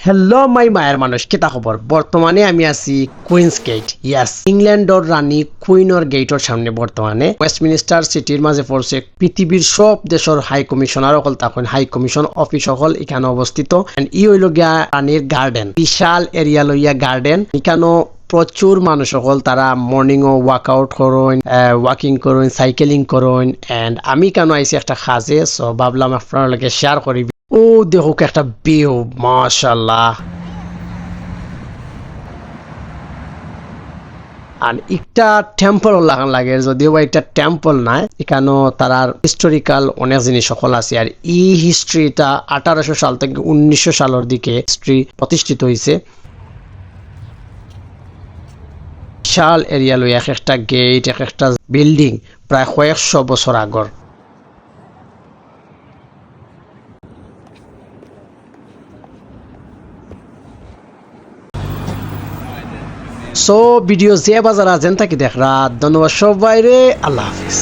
Hello my মায়ের মানুষ কিতা খবর? বর্তমানে আমি আছি কুইন্স গেট ইয়াস ইংল্যান্ডর রানী কুইনর গেটর সামনে বর্তমানে ওয়েস্টমিনিস্টার সিটির মাঝে পড়ছে পৃথিবীর সব দেশের হাই কমিশনার অকল তখন হাই কমিশন অফিস সকল এখানে অবস্থিত ই হইল গিয়া রানীর গার্ডেন বিশাল এরিয়া লইয়া গার্ডেন এখানেও প্রচুর মানুষ সকল তারা মর্নিং ও ওয়ার্কআউট করুন ওয়াকিং করুন সাইকেলিং করুন এন্ড আমি কেন আইসি একটা খাজে সো ভাবলাম আপনার শেয়ার করি ও দেখুক একটা ভিউ মাশাল্লাহ আর একটা টেম্পল লাগান লাগে, যদিও বা এটা টেম্পল নাই, এখানেও তারার হিস্টোরিক্যাল অনেক জিনিস সকল আছে। আর ই হিস্ট্রিটা আঠারোশো সাল থেকে উনিশশো সালের দিকে হিস্ট্রি প্রতিষ্ঠিত হয়েছে বিশাল এরিয়া লই এক একটা গেট এক একটা বিল্ডিং প্রায় কয়েকশো বছর আগর। সো ভিডিও যে বাজার আছেন তাকে দেখরা ধন্যবাদ সব বাইরে আল্লাহ হাফিজ।